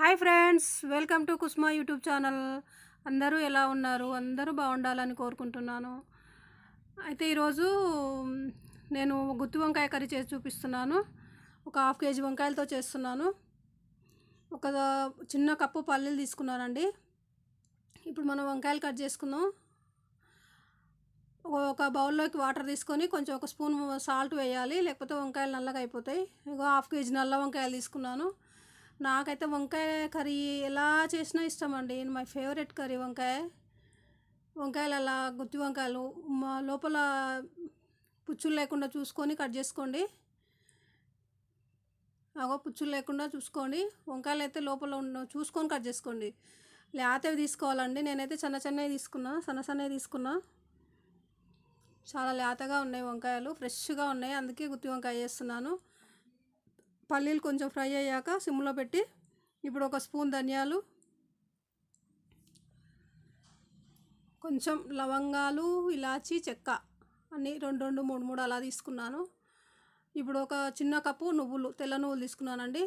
Hi friends welcome to Kusma YouTube channel. అందరూ ఎలా ఉన్నారు? అందరూ బాగుండాలని కోరుకుంటున్నాను. అయితే ఈరోజు నేను గుత్తి వంకాయ కర్రీ చేసి చూపిస్తున్నాను. ఒక హాఫ్ కేజీ వంకాయలతో చేస్తున్నాను. ఒక చిన్న కప్పు పల్లీలు తీసుకున్నానండి. ఇప్పుడు మనం వంకాయలు కట్ చేసుకుందాం. ఒక బౌల్లోకి వాటర్ తీసుకొని కొంచెం ఒక స్పూన్ సాల్ట్ వేయాలి. లేకపోతే వంకాయలు నల్లగా అయిపోతాయి. ఇంకో హాఫ్ కేజీ నల్ల వంకాయలు తీసుకున్నాను. నాకైతే వంకాయ కర్రీ ఎలా చేసినా ఇష్టం అండి మై ఫేవరెట్ కర్రీ వంకాయ. వంకాయలు అలా గుత్తి వంకాయలు మా లోపల పుచ్చులు లేకుండా చూసుకొని కట్ చేసుకోండి. అగో పుచ్చులు లేకుండా చూసుకోండి. వంకాయలు అయితే లోపల ఉన్న చూసుకొని కట్ చేసుకోండి. లేతవి తీసుకోవాలండి. నేనైతే చిన్న చిన్నవి తీసుకున్నా సన్న సన్నవి తీసుకున్నా. చాలా లేతగా ఉన్నాయి వంకాయలు ఫ్రెష్గా ఉన్నాయి. అందుకే గుత్తి వంకాయ చేస్తున్నాను. పల్లీలు కొంచెం ఫ్రై అయ్యాక సిమ్లో పెట్టి ఇప్పుడు ఒక స్పూన్ ధనియాలు కొంచెం లవంగాలు ఇలాచి చెక్క అన్నీ రెండు రెండు మూడు మూడు అలా తీసుకున్నాను. ఇప్పుడు ఒక చిన్న కప్పు నువ్వులు తెల్ల నువ్వులు తీసుకున్నానండి.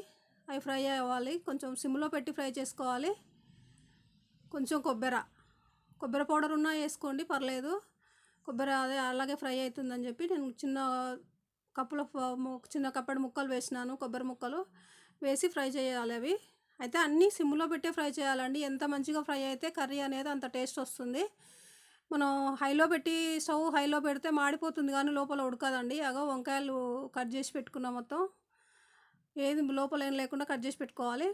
అవి ఫ్రై అవ్వాలి. కొంచెం సిమ్లో పెట్టి ఫ్రై చేసుకోవాలి. కొంచెం కొబ్బరి కొబ్బరి పౌడర్ ఉన్నా వేసుకోండి పర్లేదు. కొబ్బరి అదే అలాగే ఫ్రై అవుతుందని చెప్పి నేను చిన్న కప్పులో చిన్న కప్పటి ముక్కలు వేసినాను కొబ్బరి ముక్కలు వేసి ఫ్రై చేయాలి అవి. అయితే అన్నీ సిమ్లో పెట్టే ఫ్రై చేయాలండి. ఎంత మంచిగా ఫ్రై అయితే కర్రీ అనేది అంత టేస్ట్ వస్తుంది. మనం హైలో పెట్టి స్టవ్ హైలో పెడితే మాడిపోతుంది కానీ లోపల ఉడకదండి. అగో వంకాయలు కట్ చేసి పెట్టుకున్నాం మొత్తం. ఏది లోపల ఏం లేకుండా కట్ చేసి పెట్టుకోవాలి.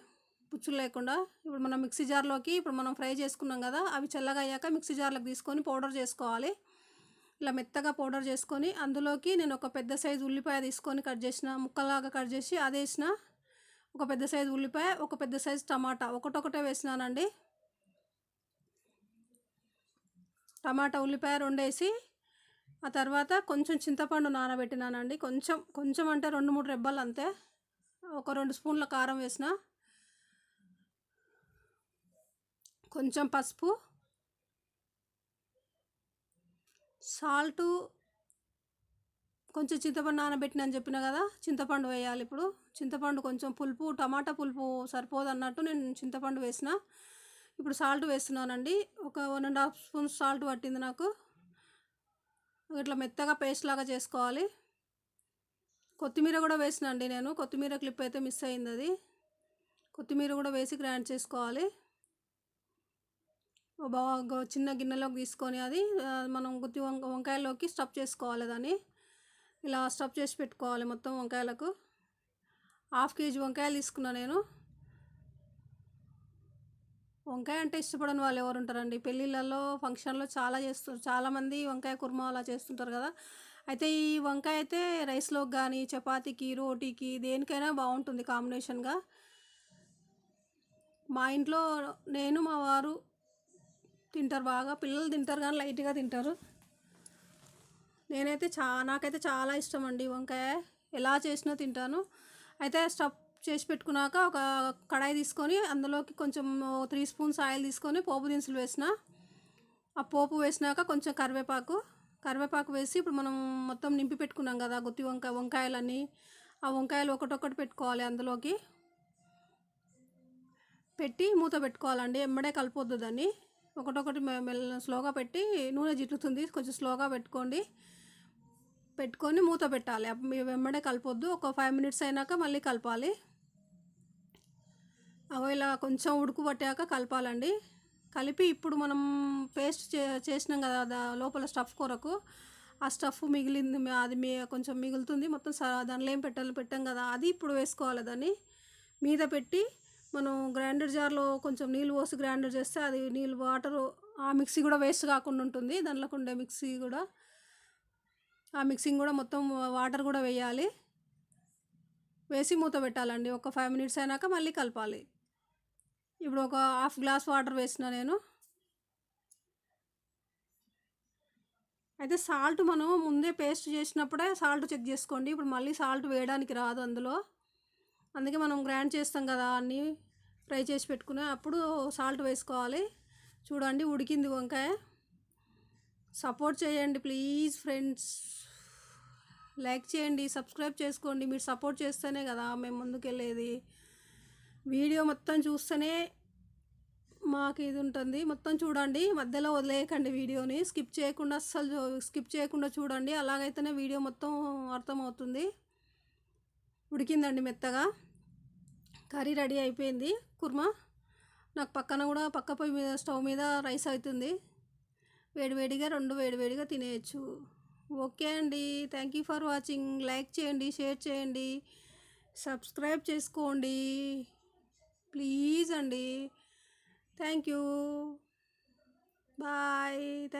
పుచ్చులు లేకుండా. ఇప్పుడు మనం మిక్సీ జార్లోకి ఇప్పుడు మనం ఫ్రై చేసుకున్నాం కదా అవి చల్లగా అయ్యాక మిక్సీ జార్లోకి తీసుకొని పౌడర్ చేసుకోవాలి. ఇలా మెత్తగా పౌడర్ చేసుకొని అందులోకి నేను ఒక పెద్ద సైజు ఉల్లిపాయ తీసుకొని కట్ చేసిన ముక్కలాగా కట్ చేసి అది వేసిన ఒక పెద్ద సైజు ఉల్లిపాయ ఒక పెద్ద సైజు టమాటా. ఒకటొకటే వేసినానండి. టమాటా ఉల్లిపాయ రెండు వేసి ఆ తర్వాత కొంచెం చింతపండు నానబెట్టినానండి. కొంచెం కొంచెం అంటే రెండు మూడు రెబ్బలు అంతే. ఒక రెండు స్పూన్ల కారం వేసిన. కొంచెం పసుపు సాల్టు కొంచెం చింతపండు నానబెట్టిన అని చెప్పిన కదా చింతపండు వేయాలి ఇప్పుడు. చింతపండు కొంచెం పులుపు టమాటా పులుపు సరిపోదు అన్నట్టు నేను చింతపండు వేసిన. ఇప్పుడు సాల్ట్ వేస్తున్నానండి. ఒక one and half spoon salt పట్టింది నాకు. ఇట్లా మెత్తగా పేస్ట్ లాగా చేసుకోవాలి. కొత్తిమీర కూడా వేసినండి నేను. కొత్తిమీర క్లిప్ అయితే మిస్ అయింది అది. కొత్తిమీర కూడా వేసి గ్రైండ్ చేసుకోవాలి. చిన్న గిన్నెలోకి తీసుకొని అది మనం గుత్తి వంక వంకాయలోకి స్టఫ్ చేసుకోవాలి దాన్ని. ఇలా స్టఫ్ చేసి పెట్టుకోవాలి మొత్తం వంకాయలకు. హాఫ్ కేజీ వంకాయలు తీసుకున్నా నేను. వంకాయ అంటే ఇష్టపడని వాళ్ళు ఎవరు ఉంటారండి? పెళ్ళిళ్ళల్లో ఫంక్షన్లో చాలా చేస్తారు చాలామంది వంకాయ కుర్మా అలా చేస్తుంటారు కదా. అయితే ఈ వంకాయ అయితే రైస్లోకి కానీ చపాతీకి రోటీకి దేనికైనా బాగుంటుంది కాంబినేషన్గా. మా ఇంట్లో నేను మా వారు తింటారు బాగా. పిల్లలు తింటారు కానీ లైట్గా తింటారు. నేనైతే చా నాకైతే చాలా ఇష్టం అండి వంకాయ. ఎలా చేసినా తింటాను. అయితే స్టఫ్ చేసి పెట్టుకున్నాక ఒక కడాయి తీసుకొని అందులోకి కొంచెం త్రీ స్పూన్స్ ఆయిల్ తీసుకొని పోపు దినుసులు వేసిన. ఆ పోపు వేసినాక కొంచెం కరివేపాకు. కరివేపాకు వేసి ఇప్పుడు మనం మొత్తం నింపి పెట్టుకున్నాం కదా గుత్తి వంకాయ వంకాయలన్నీ. ఆ వంకాయలు ఒకటొకటి పెట్టుకోవాలి అందులోకి. పెట్టి మూత పెట్టుకోవాలండి. ఎమ్మడే కలిపొద్దు దాన్ని. ఒకటొకటి మెల్ల స్లోగా పెట్టి నూనె జిట్లుతుంది కొంచెం స్లోగా పెట్టుకోండి. పెట్టుకొని మూత పెట్టాలి. వెంబడే కలపొద్దు. ఒక ఫైవ్ మినిట్స్ అయినాక మళ్ళీ కలపాలి. అవి ఇలా కొంచెం ఉడుకు పట్టాక కలపాలండి. కలిపి ఇప్పుడు మనం పేస్ట్ చే చేసినాం కదా లోపల స్టఫ్ కొరకు. ఆ స్టఫ్ మిగిలింది. అది మీ కొంచెం మిగులుతుంది. మొత్తం దానిలో ఏం పెట్టాలి పెట్టాం కదా అది ఇప్పుడు వేసుకోవాలి దాన్ని. మీద పెట్టి మనం గ్రైండర్ జార్లో కొంచెం నీళ్ళు పోసి గ్రైండర్ చేస్తే అది నీళ్ళు వాటర్ ఆ మిక్సీ కూడా వేస్ట్ కాకుండా ఉంటుంది. దాంట్లోకి ఉండే మిక్సీ కూడా ఆ మిక్సింగ్ కూడా మొత్తం వాటర్ కూడా వేయాలి. వేసి మూత పెట్టాలండి. ఒక ఫైవ్ మినిట్స్ అయినాక మళ్ళీ కలపాలి. ఇప్పుడు ఒక హాఫ్ గ్లాస్ వాటర్ వేసిన నేను. అయితే సాల్ట్ మనం ముందే పేస్ట్ చేసినప్పుడే సాల్ట్ చెక్ చేసుకోండి. ఇప్పుడు మళ్ళీ సాల్ట్ వేయడానికి రాదు అందులో. అందుకే మనం గ్రైండ్ చేస్తాం కదా అన్నీ ఫ్రై చేసి పెట్టుకుని అప్పుడు సాల్ట్ వేసుకోవాలి. చూడండి ఉడికింది వంకాయ. సపోర్ట్ చేయండి ప్లీజ్ ఫ్రెండ్స్. లైక్ చేయండి సబ్స్క్రైబ్ చేసుకోండి. మీరు సపోర్ట్ చేస్తేనే కదా మేము ముందుకెళ్ళేది. వీడియో మొత్తం చూస్తేనే మాకు ఇది ఉంటుంది. మొత్తం చూడండి మధ్యలో వదిలేయకండి వీడియోని. స్కిప్ చేయకుండా అస్సలు స్కిప్ చేయకుండా చూడండి. అలాగైతేనే వీడియో మొత్తం అర్థమవుతుంది. ఉడికిందండి మెత్తగా. కర్రీ రెడీ అయిపోయింది. కుర్మా నాకు పక్కన కూడా పక్క పొయ్యి మీద స్టవ్ మీద రైస్ అవుతుంది. వేడివేడిగా రెండు వేడివేడిగా తినేయచ్చు. ఓకే అండి. Thank you for watching like చేయండి షేర్ చేయండి. సబ్స్క్రైబ్ చేసుకోండి. ప్లీజ్ అండి. Thank you bye thank